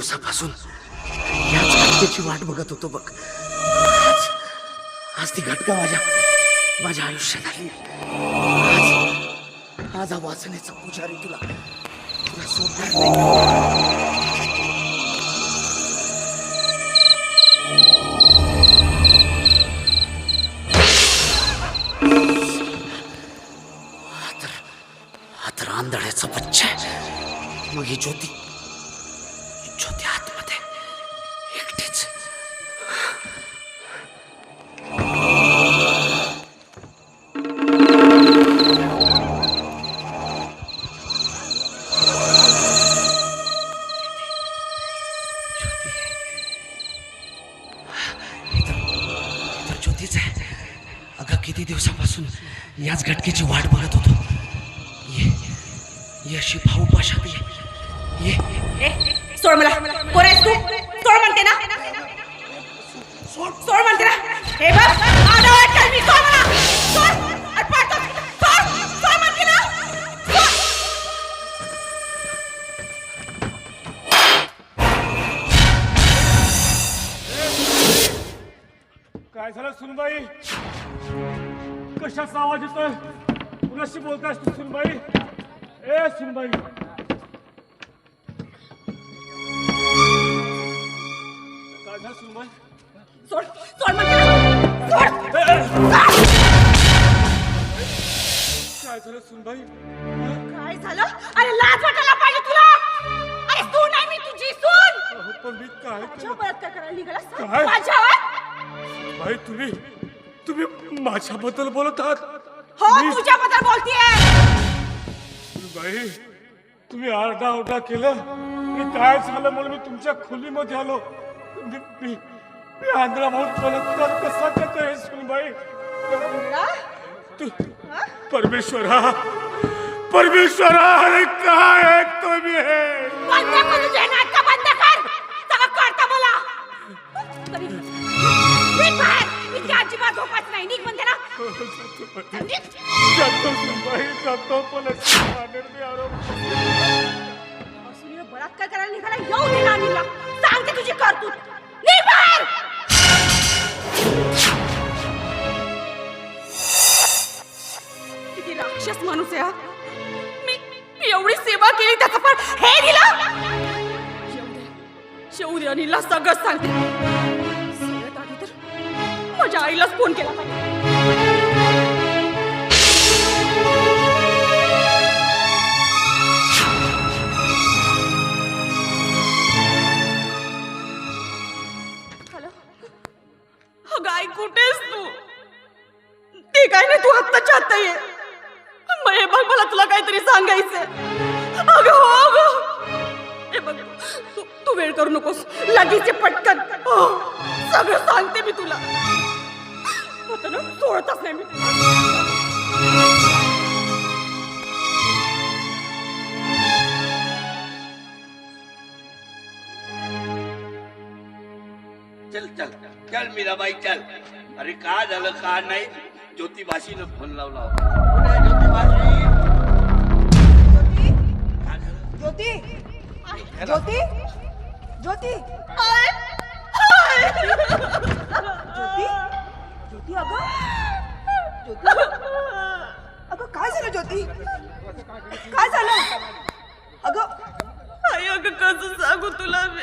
दिवसापासून याच घटकेची वाट बघत होतो बघ. आज आज ती घटका माझ्या माझ्या आयुष्यात आली. आज आज हा पुजारी तुला तुला सोडणार नाही. आंधळ्याचा बच्चा मग ही ज्योती ज्योतीच आहे. अगं किती दिवसापासून याच घटकेची वाट बघत होतो. ये अशी भाऊ पाशात ये. सोड मला. कोण आहेस तू? सोड म्हणते ना. सोड. सोड म्हणते ना. हे बघ. सुनबाई. कशाचा आवाज येतोय? कुणाशी बोलतायस तू सुनबाई? ए सुनबाई. झालं सुनबाई? सोड सोड म्हणते ना. सोड. ए, ए, काय झालं सुनबाई? काय झालं? अरे लाज वाटायला पाहिजे तुला. अरे तू नाही मी तुझी सून. पण मी काय करायला निघालास? काय? माझ्यावर? भाई तुम्ही तुम्ही माझ्याबद्दल बोलत आहात? हो मी- तुझ्याबद्दल बोलतीये. बाई तुम्ही आरडा ओरडा केलं. मी काय झालं म्हणून मी तुमच्या खोलीमध्ये आलो. मी मी मी आंध्रा भाऊ बलात्कार कसा करतोय सुनबाई इंदिरा? तू परमेश्वरा परमेश्वरा अरे काय ऐकतोय मी हे? तुझे? बाहेर अजिबात नाही. निघ म्हणते ना निघ. जातो सुनबाई जातो पण आरोप सुनील बलात्कार करायला निघाला. येऊ दे ना अनिलला सांगते तुझी करतूत. निघ बाहेर. किती राक्षस माणूस आहे हा. मी मी एवढी सेवा केली त्याचं पण हे दिलं. येऊ दे. येऊ दे अनिलला सगळं सांगते. माझ्या आईलाच फोन केला पाहिजे. हॅलो? अगं कुठेस तू? ते काय नाही तू आत्ताच्या आत्ता ये. मग हे बघ मला तुला काहीतरी सांगायचं अगं हो अगं. हे बघ तू तू वेळ करू नकोस. लगेच ये पटकन. हो सगळं सांगते मी तुला. ना? सोडतच नाही मी. चल चल चल मीराबाई चल. अरे का झालं का नाही? ज्योतिबाशीनं फोन लावला ज्योतिबाशी? ज्योती? ज्योती? ज्योती! ज्योती अगं? ज्योती अगं? काय झालं ज्योती? काय झालं? अगं आई अगं कसं सांगू तुला मी?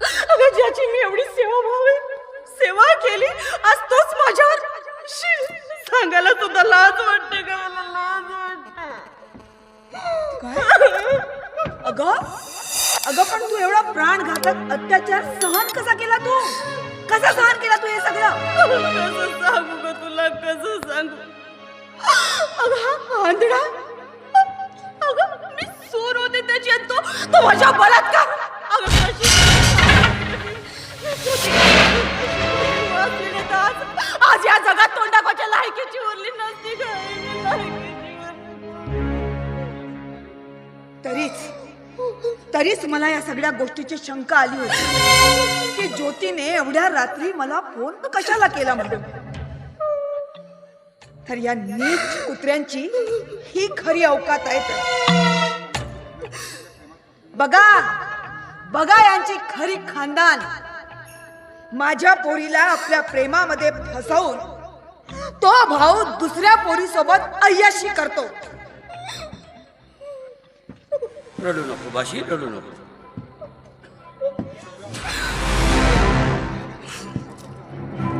अगं ज्याची मी एवढी सेवा भावे सेवा केली आज तोच माझ्यावर सांगायला सुद्धा लाज वाटते का मला? लाज वाटते. अगं अगं पण तू एवढा प्राणघातक अत्याचार सहन कसा केला तू? कसा सहन केला तू हे सगळं? तू माझ्या बलात्कार आज या जगात तोंडाकोच्या लायकीची उरली नसती तरीच तरीच मला या सगळ्या गोष्टीची शंका आली होती. की ज्योतीने एवढ्या रात्री मला फोन कशाला केला म्हणून? तर या नीच कुत्र्यांची ही खरी अवकात आहे तर. बघा बघा यांची खरी खानदान. माझ्या पोरीला आपल्या प्रेमामध्ये फसवून तो भाऊ दुसऱ्या पोरीसोबत अय्याशी करतो. रडू नको बाशी रडू नको.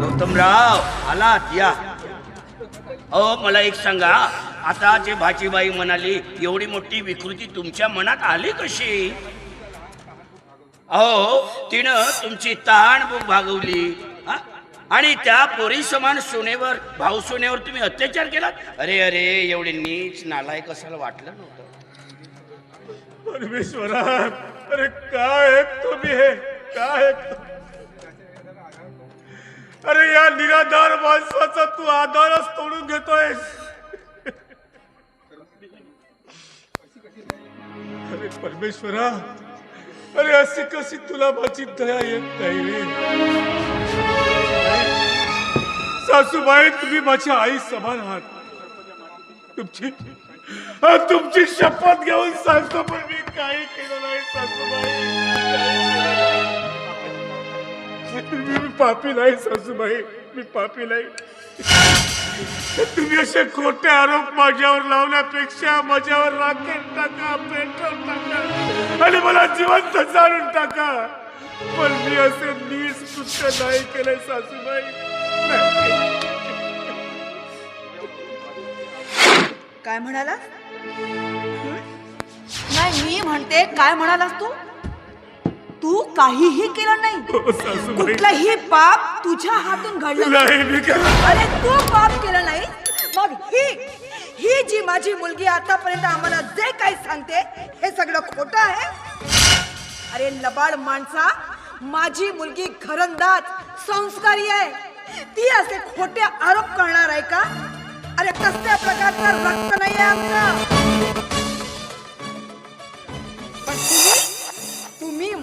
गौतमराव आलात या. अहो मला एक सांगा. आता जे भाजीबाई म्हणाली एवढी मोठी विकृती तुमच्या मनात आली कशी? अहो तिनं तुमची तहान भूक भागवली. आणि त्या पोरी समान सोनेवर भाऊ सुनेवर तुम्ही अत्याचार केलात? अरे अरे एवढे नीच नालायक असायला वाटलं नव्हतं? परमेश्वरा अरे काय तुम्ही हे? काय अरे या निराधार माणसाचा तू आधारच तोडून घेतोयस. अरे परमेश्वरा अरे अशी कशी तुला माझी दया येत नाही रे? सासूबाई तुम्ही माझ्या आई समान आहात. तुमची तुमची शपथ घेऊन सांगतो पण मी काही केलं नाही सासूबाई. मी पापी नाही सासूबाई मी पापी नाही. तुम्ही असे खोटे आरोप माझ्यावर लावण्यापेक्षा माझ्यावर राकेट टाका पेट्रोल टाका. आणि मला जिवंत जाळून टाका. पण मी असे नीस कृत्य नाही केलंय सासूबाई. काय म्हणाला नाही मी म्हणते काय म्हणालास तू? तू काहीही केलं नाही. हो, सासूबाई. कुठलंही पाप तुझ्या हातून घडलं नाही. नाही मी केलं अरे तू पाप केलं नाही. मग ही ही जी माझी मुलगी आतापर्यंत आम्हाला जे काही सांगते हे सगळं खोटं आहे. अरे लबाड माणसा माझी मुलगी घरंदाज संस्कारी आहे. ती असे खोटे आरोप करणार आहे का? अरे कसल्या प्रकारचं रक्त नाही आहे आमचं. पण तुम्ही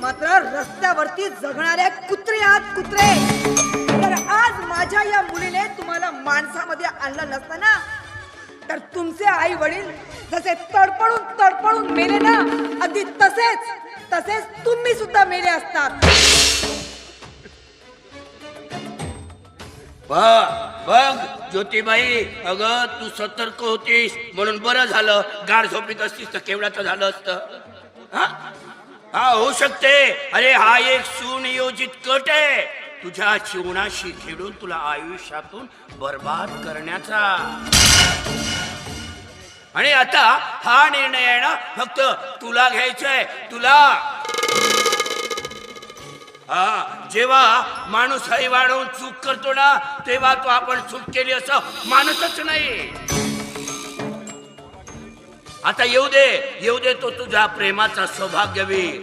मात्र रस्त्यावरती जगणाऱ्या कुत्रे आहात कुत्रे. तर आज माझ्या या मुलीने तुम्हाला माणसामध्ये आणलं नसतं ना तर तुमचे आई वडील जसे तडपडून तडपडून मेले ना अगदी तसेच तसेच तुम्ही सुद्धा मेले असतात. बघ बघ ज्योतिबाई अगं तू सतर्क होतीस म्हणून बरं झालं गाड झोपीत असतीस तर केवढाचं झालं असतं. हा? हा होऊ शकते. अरे हा एक सुनियोजित कट आहे. तुझ्या जीवनाशी खेळून तुला आयुष्यातून बर्बाद करण्याचा. आणि आता हा निर्णय आहे ना फक्त तुला घ्यायचंय तुला. हा जेव्हा माणूस हरी वाढवून चूक करतो ना तेव्हा तो आपण चूक केली असं मानतच नाही. आता येऊ दे येऊ दे तो तुझ्या प्रेमाचा सौभाग्यवीर.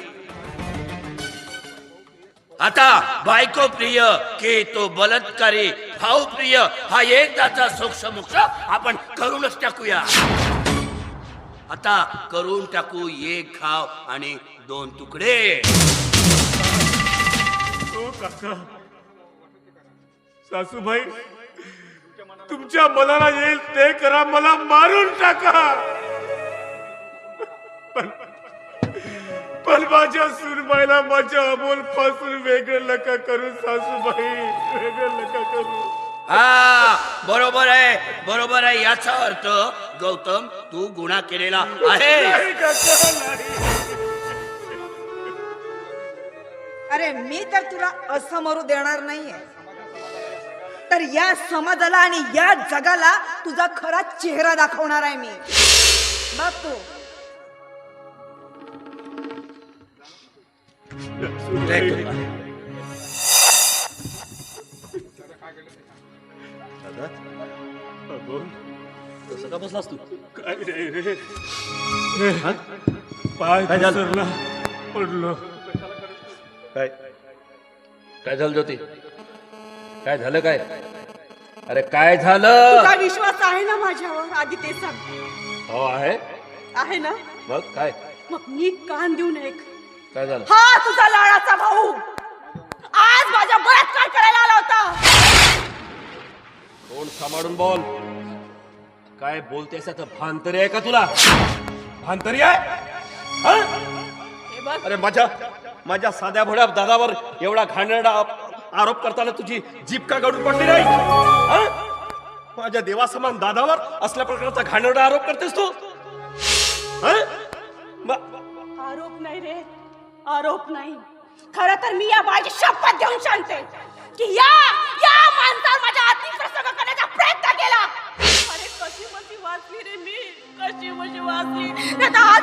आता बायको प्रिय की तो बलात्कारी भाऊ प्रिय हा एकदाचा सोक्ष मोक्ष आपण करूनच टाकूया. आता करून टाकू एक घाव आणि दोन तुकडे. हो काका सासूबाई तुमच्या मनाला येईल ते करा मला मारून टाका. पण पण माझ्या सुनबाईला माझ्या अमोलपासून वेगळं नका करू सासूबाई. वेगळं नका करू. हा बरोबर आहे बरोबर आहे याचा अर्थ गौतम तू गुन्हा केलेला आहे. नाही काका नाही? अरे मी तर तुला असं मरू देणार नाहीये. तर या समाजाला आणि या जगाला तुझा खरा चेहरा दाखवणार आहे मी. बघ तू. अबोल, कसं का बसलास तू काय रे पाय घसरला पडलो काय काय झालं ज्योती काय झालं काय अरे काय झालं तुझा विश्वास आहे ना माझ्यावर आधी ते सांग हो आहे आहे ना मग काय मग नीट कान देऊन ऐक काय झालं? हा तुझा लाडाचा भाऊ. आज माझ्या काय करायला आला होता. कोण सांभाळून बोल. काय बोलतेस आता भानतरी आहे का तुला? भानतरी आहे? हा? हे बघ. अरे माझ्या माझ्या साध्या भोळ्या दादावर एवढा घाणेरडा आप- आरोप करताना तुझी जीप का गडून पडली नाही हा? माझ्या देवासमान दादावर असल्या प्रकारचा घाणेरडा आरोप करतेस तू? हा? म- आरोप नाही रे. आरोप नाही. खर तर मी या बाळची शपथ घेऊन सांगते की या या माणसावर माझ्या आर्थिक प्रसंग करण्याचा प्रयत्न केला. अरे कशी मशी वाचली रे मी? कशी मशी वाचली? तर आज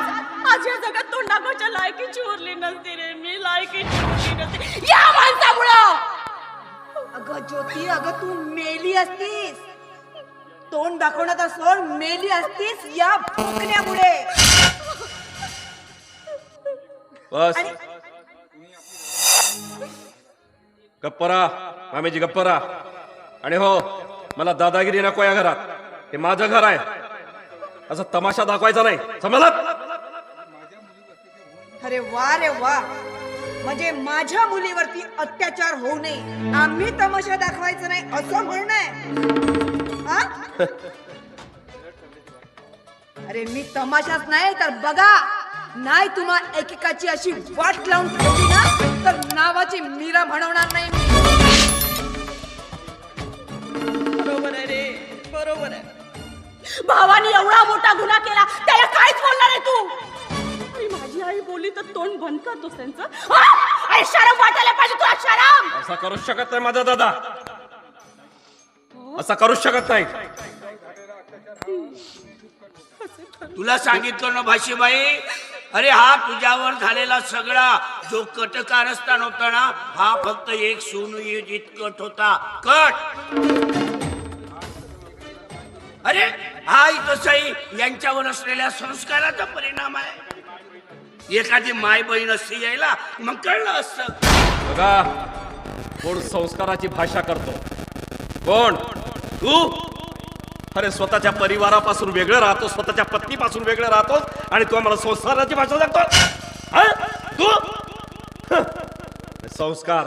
आज या जगात तोंडाकडच्या लायकीची उरली नसती रे मी लायकीची उरली नसती. या माणसामुळं! अगं ज्योती अगं तू मेली असतीस. तोंड दाखवण्यात सोड मेली असतीस या भोकण्यामुळे बस। गप्परा मामेजी गप्परा आणि हो मला दादागिरी नको या घरात। हे माझं घर आहे। असं तमाशा दाखवायचा नाही। समजलं? अरे वा रे वा। म्हणजे माझ्या मुलीवरती अत्याचार होऊ नये। आम्ही तमाशा दाखवायचं नाही असं म्हणणं आहे। हा? अरे मी तमाशाच नाही तर बघा। नाही तुम्हा एकेकाची अशी वाट लावून ठेवली ना तर नावाची मीरा म्हणवणार नाही मी. बरोबर आहे रे बरोबर आहे. भावानी एवढा मोठा गुन्हा केला त्याला काहीच बोलणार आहे तू? आणि माझी आई बोलली तर तोंड बंद करतोस त्यांचं? अरे शरम वाटायला पाहिजे तुला शरम! असा करूच शकत नाही माझा दादा. असा करूच शकत नाही. तुला सांगितलं ना भाशीबाई अरे हा तुझ्यावर झालेला सगळा जो कट कारस्थान होता ना हा फक्त एक सुनियोजित कट होता. कट! अरे हा तसही यांच्यावर असलेल्या संस्काराचा परिणाम आहे. एखादी माय बहीण असती यायला मग कळलं असतं. बघा कोण संस्काराची भाषा करतो. कोण? तू? अरे स्वतःच्या परिवारापासून वेगळं राहतो स्वतःच्या पत्नीपासून वेगळं राहतो आणि तू आम्हाला संस्काराची भाषा सांगतो? तू. संस्कार.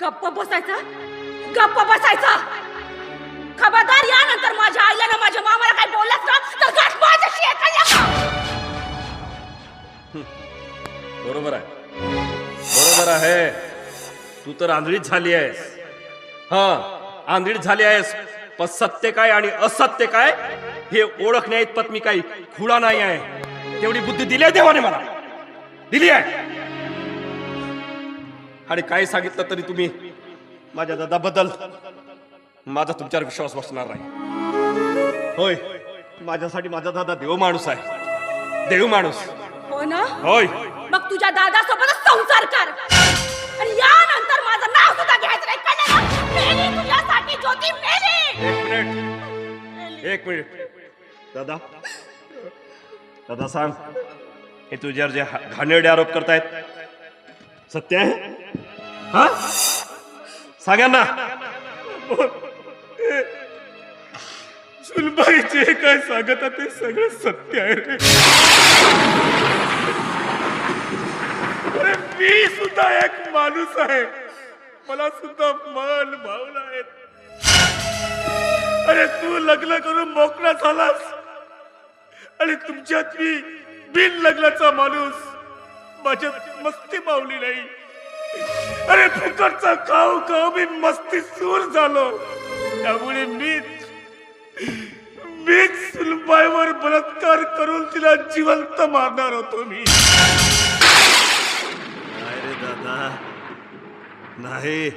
गप्प बसायचा? गप्प बसायचा? खबरदार यानंतर माझ्या आईला ना माझ्या मामाला काही बोललास ना तर गाठ माझ्याशी एखाद्या बरोबर आहे. बरोबर आहे. तू तर आंधळीच झाली आहेस. हा. आंधळीच झाली आहेस. पण सत्य काय आणि असत्य काय हे ओळखण्या इतपत मी काही खुळा नाही आहे. तेवढी बुद्धी दिली आहे देवाने मला. दिली आहे. आणि काय सांगितलं तरी तुम्ही माझ्या दादाबद्दल माझा तुमच्यावर विश्वास बसणार नाही. होय माझ्यासाठी माझा दादा देव माणूस आहे. देव माणूस. हो ना? होय. मग तुझ्या दादासोबतच संसार कर. आणि यानंतर माझं नाव सुद्धा घ्यायचं नाही. ज्योती मेली. एक मिनिट. एक मिनिट. दादा. दादा सांग. हे तुझ्यावर जे हा- घाणेरडे आरोप करतायत सत्य आहे? हा? सांगा ना. सुनबाई जे काय सांगत आहे ते सगळं सत्य आहे रे. अरे मी सुद्धा एक माणूस आहे. मला सुद्धा मन भावना आहेत. अरे तू लग्न करून मोकळा झालास. आणि तुमच्यात मी बिन लग्नाचा माणूस. माझ्यात मस्ती मावली नाही. अरे फुकटचा खाऊ खाऊ मी मस्ती सूर झालो. त्यामुळे मीच मीच सुलबाईवर बलात्कार करून तिला जिवंत मारणार होतो मी. नाही रे दादा. नाही.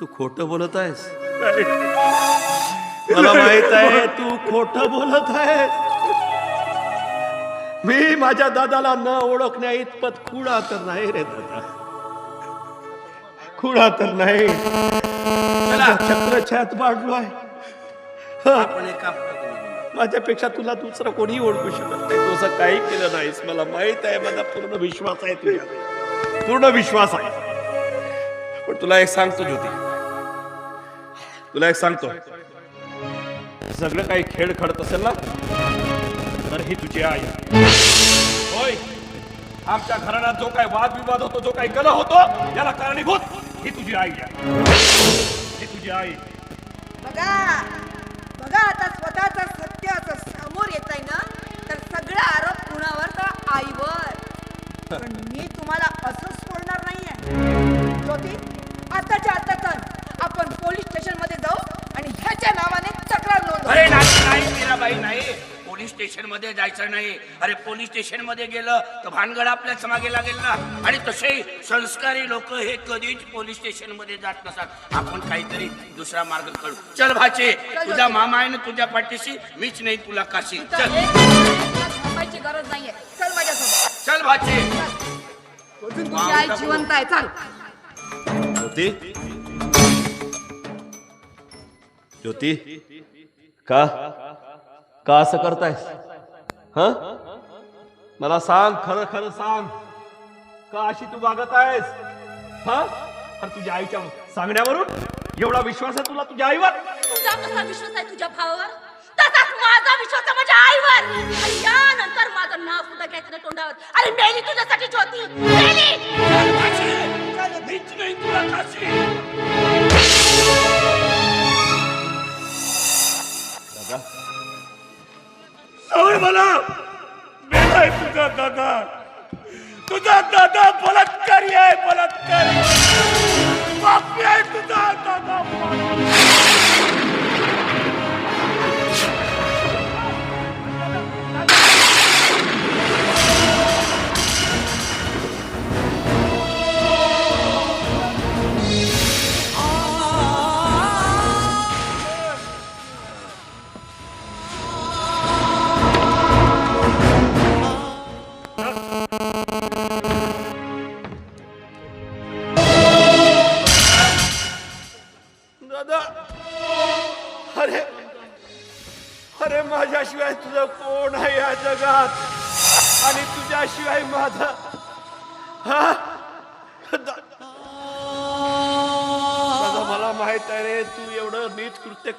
तू खोट बोलत आहेस. नाही. मला माहीत आहे तू खोट बोलत आहेस. मी माझ्या दादाला न ओळखण्या इतपत खुळा तर नाही रे दादा. खुळा तर नाही. माझ्या छत्रछायात वाढलो आहे. माझ्यापेक्षा तुला दुसरं कोणी ओळखू शकत नाही. तू असं काही केलं नाहीस. मला माहीत आहे माझा पूर्ण विश्वास आहे तुझ्या पूर्ण विश्वास आहे. पण तुला एक सांगतो ज्योती. तुला एक सांगतो. सगळं काही खेळ खेळत असेल ना तर ही तुझी आई. होय. आमच्या घराण्यात जो काही वादविवाद होतो जो काही कलह होतो याला कारणीभूत ही तुझी आई आहे. ही तुझी आई. बघा बघा आता स्वतःचं सत्य असं समोर येत आहे ना तर सगळा आरोप कुणावर तर आईवर. पण मी तुम्हाला असं सोडणार नाहीये. ज्योती आताच्या आता तर आपण पोलीस स्टेशनमध्ये पोलीस स्टेशनमध्ये जायचं नाही. अरे पोलीस स्टेशनमध्ये गेलं तर भानगड आपल्याच मागे लागेल ना. आणि तसे संस्कारी लोक हे कधीच पोलीस स्टेशनमध्ये जात नसतात. आपण काहीतरी दुसरा मार्ग काढू चल भाचे तुझा मामा आहे ना तुझ्या पाठीशी मीच नाही तुला काशी. चल. गरज नाहीये. चल माझ्यासोबत. चल भाचे. अजून तुझी आई जिवंत आहे. चाल. ज्योती? ज्योती? का? का असं करतायस? हा? मला सांग खरं खरं सांग. का अशी तू वागत आहेस? हा? अरे तुझ्या आईच्या सांगण्यावरून एवढा विश्वास आहे तुला तुझ्या आईवर? तुझा कसा विश्वास आहे तुझ्या भावावर? तसाच माझा विश्वास आहे माझ्या आईवर. आणि यानंतर माझं नाव सुद्धा घ्यायचं नाही तोंडावर. अरे मेली तुझ्यासाठी ज्योती. मेली! नाही तुला सोड मला. मेलाय तुझा दादा. तुझा दादा बलात्कारी आहे बलात्कारी. पापी आहे तुझा दादा. Huh?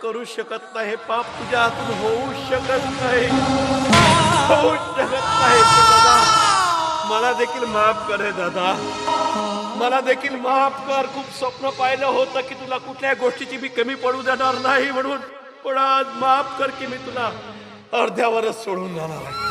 करू शकत नाही. पाप तुझ्या हातून होऊ शकत नाही. होऊ शकत नाही दादा. मला देखील माफ कर दादा. मला देखील माफ कर. खूप स्वप्न पाहिलं होतं की तुला कुठल्या गोष्टीची मी कमी पडू देणार नाही म्हणून. पण आज माफ कर की मी तुला अर्ध्यावरच सोडून जाणार आहे.